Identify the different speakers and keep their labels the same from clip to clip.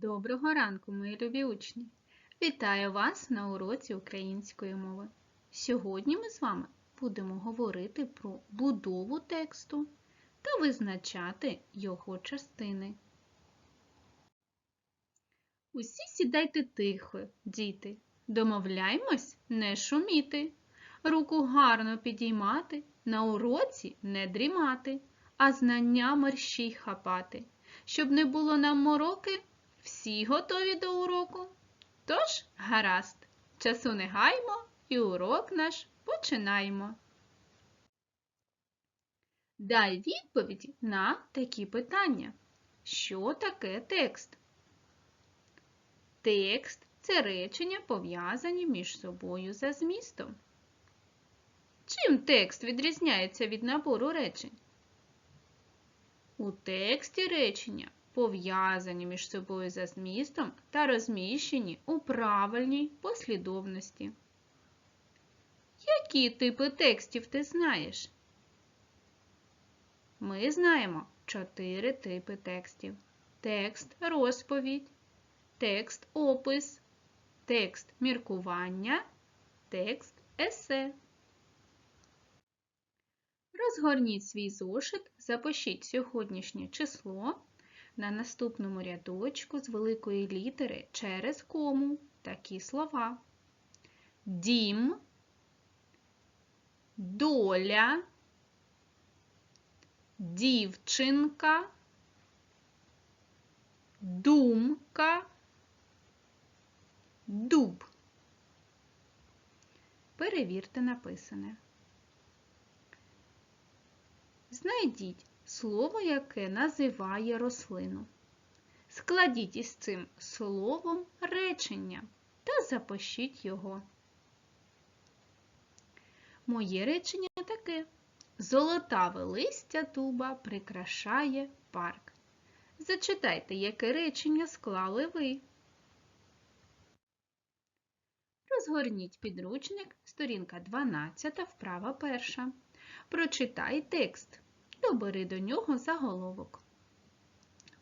Speaker 1: Доброго ранку, мої любі учні! Вітаю вас на уроці української мови. Сьогодні ми з вами будемо говорити про будову тексту та визначати його частини. Усі сідайте тихо, діти. Домовляймось не шуміти. Руку гарно підіймати, на уроці не дрімати, а знання мерщій хапати. Щоб не було нам мороки, всі готові до уроку? Тож, гаразд, часу не гаймо і урок наш починаємо. Дай відповідь на такі питання. Що таке текст? Текст це речення, пов'язані між собою за змістом. Чим текст відрізняється від набору речень? У тексті речення пов'язані між собою за змістом та розміщені у правильній послідовності. Які типи текстів ти знаєш? Ми знаємо чотири типи текстів: текст розповідь, текст опис, текст міркування, текст есе. Розгорніть свій зошит, запишіть сьогоднішнє число на наступному рядочку з великої літери через кому такі слова. Дім, доля, дівчинка, думка, дуб. Перевірте написане. Знайдіть слово, яке називає рослину. Складіть із цим словом речення та запишіть його. Моє речення таке. Золотаве листя дуба прикрашає парк. Зачитайте, яке речення склали ви. Розгорніть підручник, сторінка 12, вправа перша. Прочитай текст. Добери до нього заголовок.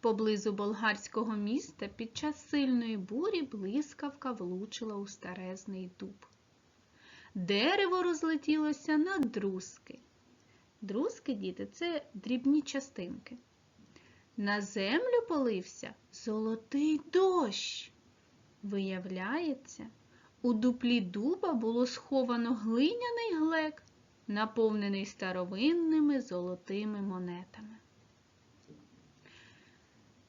Speaker 1: Поблизу болгарського міста під час сильної бурі блискавка влучила у старезний дуб. Дерево розлетілося на друзки. Друзки, діти, це дрібні частинки. На землю полився золотий дощ. Виявляється, у дуплі дуба було сховано глиняний глек, наповнений старовинними золотими монетами.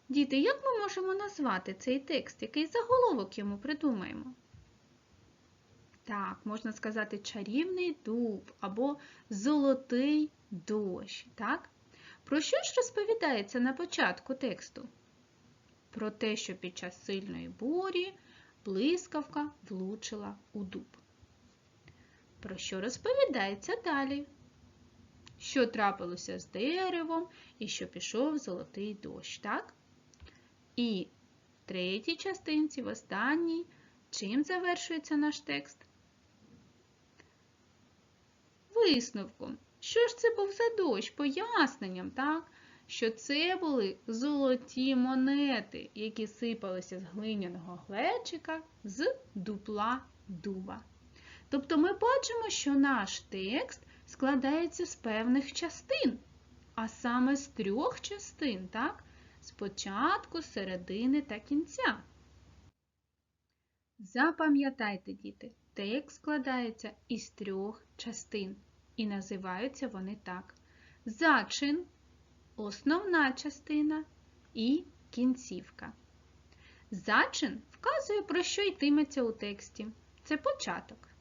Speaker 1: Діти, як ми можемо назвати цей текст? Який заголовок йому придумаємо? Так, можна сказати чарівний дуб або золотий дощ. Так? Про що ж розповідається на початку тексту? Про те, що під час сильної бурі блискавка влучила у дуб. Про що розповідається далі? Що трапилося з деревом і що пішов золотий дощ, так? І в третій частинці, в останній, чим завершується наш текст? Висновком. Що ж це був за дощ? Поясненням, так? Що це були золоті монети, які сипалися з глиняного глечика з дупла дуба. Тобто ми бачимо, що наш текст складається з певних частин, а саме з трьох частин, так? З початку, середини та кінця. Запам'ятайте, діти, текст складається із трьох частин, і називаються вони так: зачин, основна частина і кінцівка. Зачин вказує, про що йтиметься у тексті. Це початок.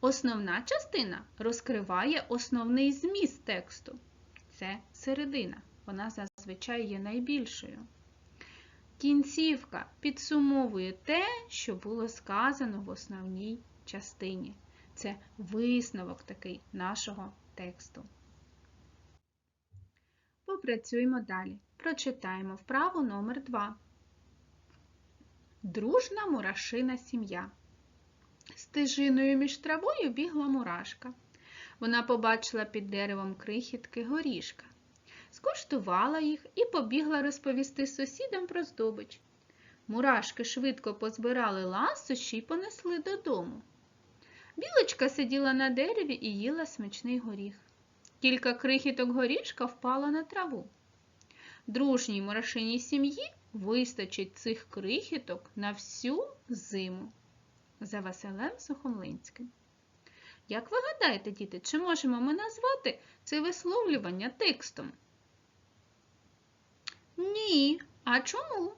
Speaker 1: Основна частина розкриває основний зміст тексту. Це середина. Вона зазвичай є найбільшою. Кінцівка підсумовує те, що було сказано в основній частині. Це висновок такий нашого тексту. Попрацюємо далі. Прочитаємо вправу номер 2. Дружна мурашина сім'я. Стежиною між травою бігла мурашка. Вона побачила під деревом крихітки горішка. скуштувала їх і побігла розповісти сусідам про здобич. Мурашки швидко позбирали ласощі й понесли додому. Білочка сиділа на дереві і їла смачний горіх. Кілька крихіток горішка впало на траву. Дружній мурашиній сім'ї вистачить цих крихіток на всю зиму. За Василем Сухомлинським. Як ви гадаєте, діти, чи можемо ми назвати це висловлювання текстом? Ні. А чому?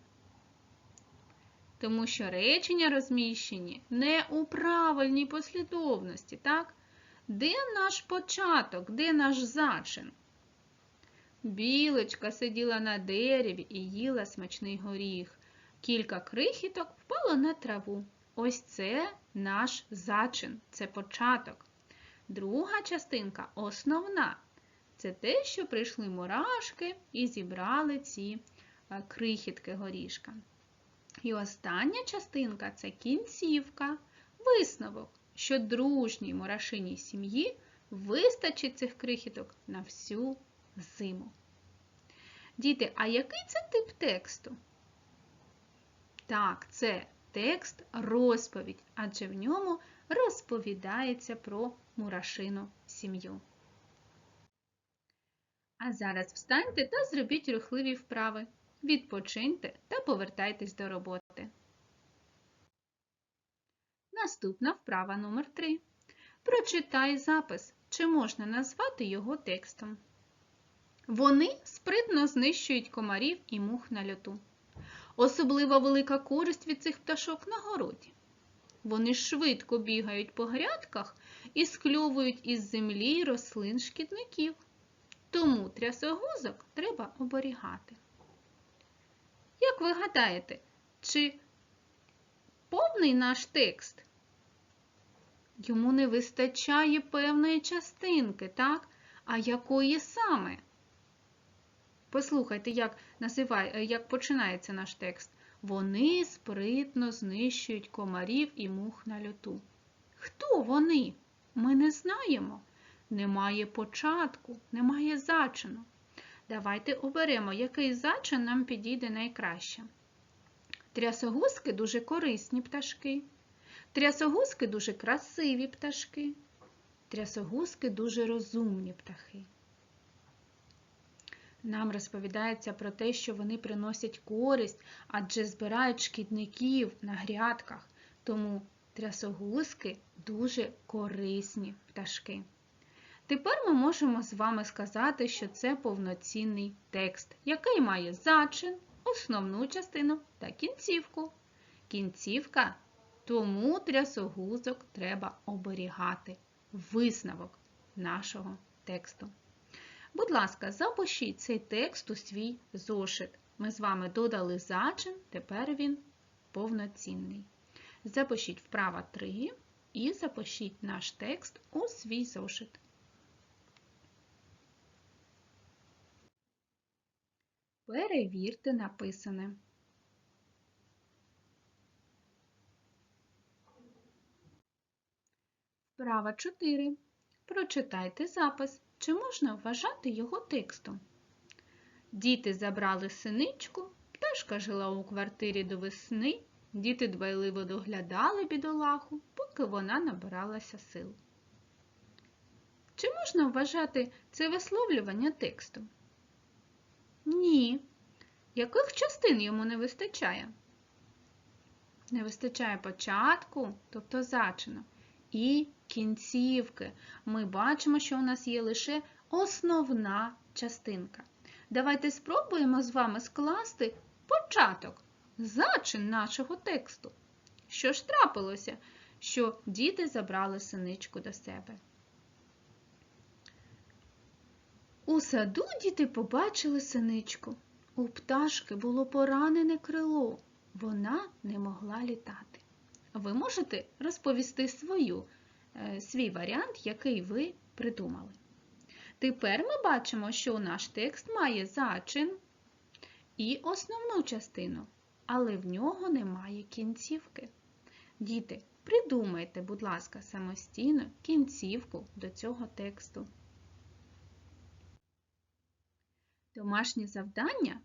Speaker 1: Тому що речення розміщені не у правильній послідовності, так? Де наш початок, де наш зачин? Білочка сиділа на дереві і їла смачний горіх. Кілька крихіток впало на траву. Ось це наш зачин, це початок. Друга частинка основна. Це те, що прийшли мурашки і зібрали ці е, крихітки горішка. І остання частинка це кінцівка, висновок, що дружній мурашиній сім'ї вистачить цих крихіток на всю зиму. Діти, а який це тип тексту? Так, це текст розповідь, адже в ньому розповідається про мурашину сім'ю. А зараз встаньте та зробіть рухливі вправи. Відпочиньте та повертайтесь до роботи. Наступна вправа номер 3. Прочитай запис, чи можна назвати його текстом. Вони спритно знищують комарів і мух на льоту. Особливо велика користь від цих пташок на городі. Вони швидко бігають по грядках і скльовують із землі рослин шкідників. Тому трясогузок треба оберігати. Як ви гадаєте, чи повний наш текст? Йому не вистачає певної частинки, так? А якої саме? Послухайте, як, називає, як починається наш текст. Вони спритно знищують комарів і мух на льоту. Хто вони? Ми не знаємо. Немає початку, немає зачину. Давайте оберемо, який зачин нам підійде найкраще. Трясогузки дуже корисні пташки. Трясогузки дуже красиві пташки. Трясогузки дуже розумні птахи. Нам розповідається про те, що вони приносять користь, адже збирають шкідників на грядках, тому трясогузки дуже корисні пташки. Тепер ми можемо з вами сказати, що це повноцінний текст, який має зачин, основну частину та кінцівку. Кінцівка тому трясогузок треба оберігати. Висновок нашого тексту. Будь ласка, запишіть цей текст у свій зошит. Ми з вами додали зачин, тепер він повноцінний. Запишіть вправа 3 і запишіть наш текст у свій зошит. Перевірте написане. Вправа 4. Прочитайте запис. Чи можна вважати його текстом? Діти забрали синичку, пташка жила у квартирі до весни, діти дбайливо доглядали бідолаху, поки вона набиралася сил. Чи можна вважати це висловлювання текстом? Ні. Яких частин йому не вистачає? Не вистачає початку, тобто зачину, і кінцівки. Ми бачимо, що у нас є лише основна частинка. Давайте спробуємо з вами скласти початок, зачин нашого тексту. Що ж трапилося, що діти забрали синичку до себе? У саду діти побачили синичку. У пташки було поранене крило. Вона не могла літати. Ви можете розповісти свою, свій варіант, який ви придумали. Тепер ми бачимо, що наш текст має зачин і основну частину, але в нього немає кінцівки. Діти, придумайте, будь ласка, самостійно кінцівку до цього тексту. Домашнє завдання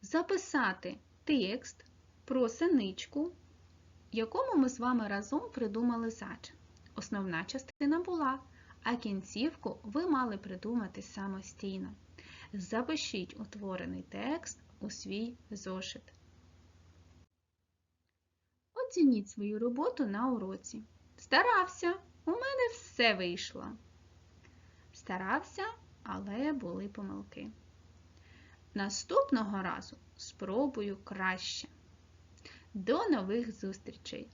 Speaker 1: записати текст, про синичку, якому ми з вами разом придумали зачин. Основна частина була, а кінцівку ви мали придумати самостійно. Запишіть утворений текст у свій зошит. Оцініть свою роботу на уроці. Старався, у мене все вийшло. Старався, але були помилки. Наступного разу спробую краще. До нових зустрічей!